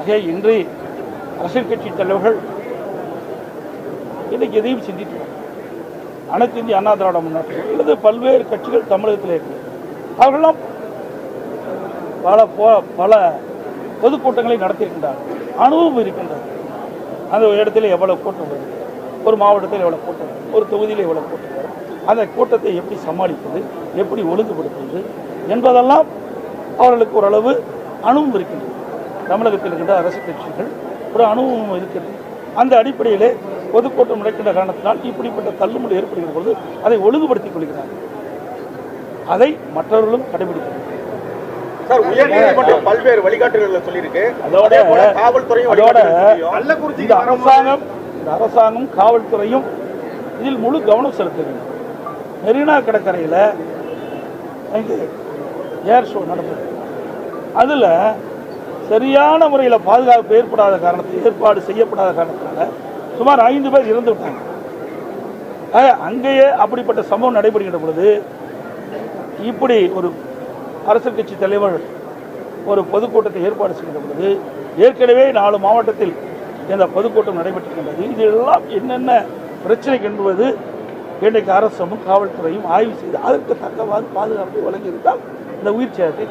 ஆகவே இன்று அரசியல் கட்சி தலைவர்கள் இன்றைக்கு எதையும் சிந்திக்கிறார் அனைத்து இந்திய அண்ணா திராவிட முன்னேற்றம் அல்லது பல்வேறு கட்சிகள் தமிழகத்தில் இருக்கு. அவர்களெல்லாம் பல பல பொதுக்கூட்டங்களை நடத்தியிருக்கின்றார்கள். அனுபவம் இருக்கின்றது. அந்த ஒரு இடத்துல எவ்வளவு கூட்டம் வருது ஒரு மாவட்டத்தில் எவ்வளவு கூட்டம் ஒரு தொகுதியில் எவ்வளவு கூட்டம் வரும்? அந்த கூட்டத்தை எப்படி சமாளிப்பது? எப்படி ஒழுங்குபடுத்துவது? என்பதெல்லாம் அவர்களுக்கு ஓரளவு அனுபவம் இருக்கின்றது. தமிழகத்தில் இருக்கின்ற அரசு கட்சிகள் ஒரு அனுபவம் இருக்கிறது. அந்த அடிப்படையிலே பொதுக்கூட்டம் நடக்கின்ற காரணத்தினால் இப்படிப்பட்ட தள்ளுமுறை ஏற்படுகிற பொழுது அதை ஒழுங்குபடுத்திக் கொள்கிறார்கள். அதை மற்றவர்களும் கடைபிடிக்கிறார்கள். சார் உயர்நீதிமன்றம் பல்வேறு வழிகாட்டுதல்களை சொல்லியிருக்கு. அதோட காவல்துறையும் அதோட அரசாங்கம் இந்த அரசாங்கம் காவல்துறையும் இதில் முழு கவனம் செலுத்த வேண்டும் மெரினா கடற்கரையில் ஏர் ஷோ நடந்தது அதில் சரியான முறையில் பாதுகாப்பு ஏற்படாத காரணத்தை ஏற்பாடு செய்யப்படாத காரணத்தினால சுமார் ஐந்து பேர் இறந்து விட்டாங்க. ஆக, அங்கேயே அப்படிப்பட்ட சம்பவம் நடைபெறுகின்ற பொழுது இப்படி ஒரு அரசியல் கட்சி தலைவர் ஒரு பொதுக்கூட்டத்தை ஏற்பாடு செய்கின்ற பொழுது ஏற்கனவே நாலு மாவட்டத்தில் இந்த பொதுக்கூட்டம் நடைபெற்றிருக்கின்றது. இதெல்லாம் என்னென்ன பிரச்சனை என்பது இன்றைக்கு அரசும் காவல்துறையும் ஆய்வு செய்து அதற்கு தக்கவாறு பாதுகாப்பை வழங்கியிருந்தால் இந்த உயிர் சேதத்தை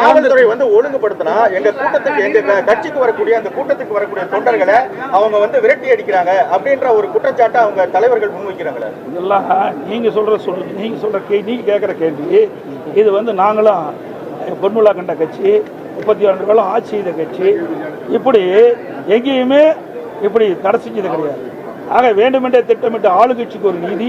காவல்துறை வந்து ஒழுங்குபடுத்தினா எங்க கூட்டத்துக்கு எங்க கட்சிக்கு வரக்கூடிய அந்த கூட்டத்துக்கு வரக்கூடிய தொண்டர்களை அவங்க வந்து விரட்டி அடிக்கிறாங்க அப்படின்ற ஒரு குற்றச்சாட்டை அவங்க தலைவர்கள் முன்வைக்கிறாங்களே. இதெல்லாம் நீங்க சொல்ற சொல்லு நீங்க சொல்ற கே நீங்க கேட்குற கேள்வி. இது வந்து நாங்களும் பொன்முலா கண்ட கட்சி முப்பத்தி ஆண்டு காலம் ஆட்சி செய்த கட்சி. இப்படி எங்கேயுமே இப்படி தடை செஞ்சது கிடையாது. ஆக வேண்டுமென்றே திட்டமிட்ட ஆளுங்கட்சிக்கு ஒரு நீதி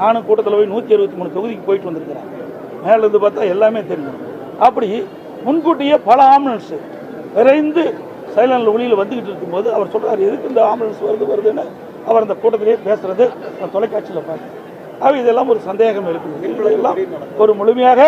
நானும் கூட்டத்தில் போய் நூற்றி அறுபத்தி மூணு தொகுதிக்கு போயிட்டு வந்திருக்கிறேன். மேலேருந்து பார்த்தா எல்லாமே தெரியும். அப்படி முன்கூட்டியே பல ஆம்புலன்ஸு விரைந்து சைலண்டில் ஒளியில் வந்துக்கிட்டு இருக்கும்போது அவர் சொல்கிறார் எதுக்கு இந்த ஆம்புலன்ஸ் வருது வருதுன்னு? அவர் அந்த கூட்டத்திலேயே பேசுகிறது நான் தொலைக்காட்சியில் பார்த்தேன். ஆக இதெல்லாம் ஒரு சந்தேகம் இருக்குது இதெல்லாம் ஒரு முழுமையாக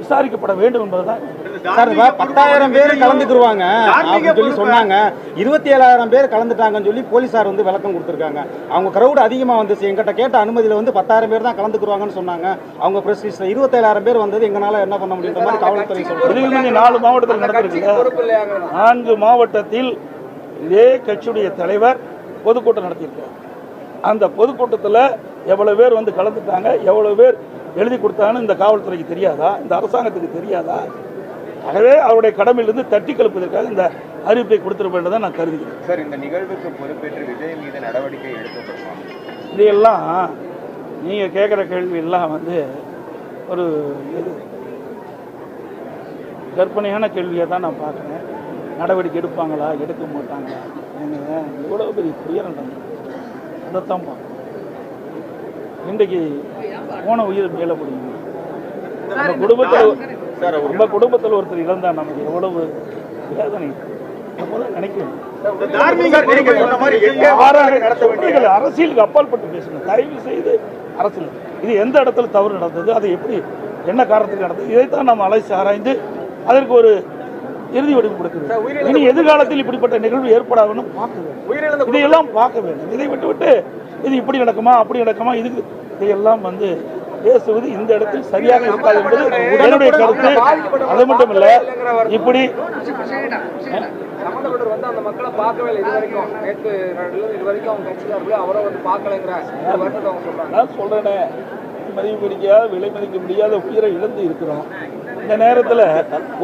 விசாரிக்கப்பட வேண்டும் என்பதுதான். சார் பத்தாயிரம் பேர் கலந்துக்குருவாங்க. அப்படின்னு சொல்லி சொன்னாங்க. இருபத்தி ஏழாயிரம் பேர் கலந்துட்டாங்கன்னு சொல்லி போலீசார் வந்து விளக்கம் கொடுத்துருக்காங்க. அவங்க கிரௌட் அதிகமா வந்துச்சு. எங்கிட்ட கேட்ட அனுமதியில வந்து பத்தாயிரம் பேர் தான் கலந்துக்குருவாங்கன்னு சொன்னாங்க. அவங்க பிரஸ் லிஸ்ட்ல இருபத்தேழாயிரம் பேர் வந்தது எங்களால என்ன பண்ண முடியுன்ற மாதிரி காவல்துறை முந்தைய நாலு மாவட்டத்தில் நடந்திருக்கு நான்கு மாவட்டத்தில் இதே கட்சியுடைய தலைவர் பொதுக்கூட்டம் நடத்தியிருக்கார். அந்த பொதுக்கூட்டத்தில் எவ்வளவு பேர் வந்து கலந்துட்டாங்க? எவ்வளவு பேர் எழுதி கொடுத்தாங்கன்னு இந்த காவல்துறைக்கு தெரியாதா? இந்த அரசாங்கத்துக்கு தெரியாதா? ஆகவே அவருடைய கடமையிலிருந்து தட்டி கழிப்பதற்காக இந்த அறிவிப்பை கொடுத்திருப்பதை நான் கருதுகிறேன். சார் இந்த நிகழ்வுக்கு பொறுப்பேற்று விஜய் மீது நடவடிக்கை எடுக்கப்படுமா இதையெல்லாம் நீங்கள் கேட்குற கேள்வி எல்லாம் வந்து ஒரு இது கற்பனையான கேள்வியை தான் நான் பார்க்குறேன். நடவடிக்கை எடுப்பாங்களா எடுக்க மாட்டாங்களா? ஏங்க இவ்வளோ பெரிய துயரம் நடந்தது அதைத்தான் பார்க்கணும். இன்றைக்கு போன உயிர் மேலே முடியும் நம்ம குடும்பத்தில் சார் நம்ம குடும்பத்தில் ஒருத்தர் இழந்தா நமக்கு எவ்வளவு வேதனை. நினைக்கணும் அரசியலுக்கு அப்பாற்பட்டு பேசுங்க. தயவு செய்து அரசியல். இது எந்த இடத்துல தவறு நடந்தது அது எப்படி என்ன காரணத்துக்கு நடந்தது இதைத்தான் நாம் அலைசி ஆராய்ந்து அதற்கு ஒரு இறுதி வடிவு கொடுக்குது இனி எதிர்காலத்தில் இப்படிப்பட்ட நிகழ்வு ஏற்படாதுன்னு பார்க்க வேண்டும். இதையெல்லாம் பார்க்க வேண்டும். இதை விட்டு விட்டு இது இப்படி நடக்குமா அப்படி நடக்குமா இதுக்கு இதையெல்லாம் வந்து பேசுவது இந்த இடத்தில் சரியாக இருக்காது என்பது என்னுடைய கருத்து. அது மட்டும் இல்ல இப்படி சம்பந்தப்பட்டவர் வந்து அந்த மக்களை பார்க்கவே இல்லை. இது வரைக்கும் நேற்று இது வரைக்கும் அவங்க கட்சிக்காரர்களே அவரை வந்து பார்க்கலைங்கிற வருத்தத்தை அவங்க சொல்றாங்க. நான் சொல்றேனே. மதிப்பு முடியாத விலை மதிக்க முடியாத உயிரை இழந்து இருக்கிறோம். இந்த நேரத்தில்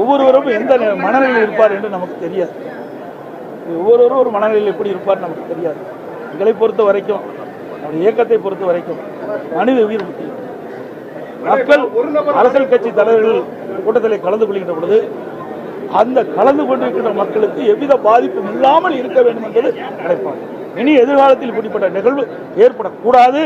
ஒவ்வொருவரும் எந்த மனநிலையில் இருப்பார் என்று நமக்கு தெரியாது. ஒவ்வொருவரும் ஒரு மனநிலையில் எப்படி இருப்பார் நமக்கு தெரியாது. எங்களை பொறுத்த வரைக்கும் நம்முடைய இயக்கத்தை பொறுத்த வரைக்கும் மனித உயிர் முக்கியம். மக்கள் அரசியல் கட்சி தலைவர்கள் கூட்டத்தில் கலந்து கொள்கின்ற பொழுது அந்த கலந்து கொண்டிருக்கின்ற மக்களுக்கு எவ்வித பாதிப்பும் இல்லாமல் இருக்க வேண்டும் என்பது நினைப்பாங்க. இனி எதிர்காலத்தில் இப்படிப்பட்ட நிகழ்வு ஏற்படக்கூடாது.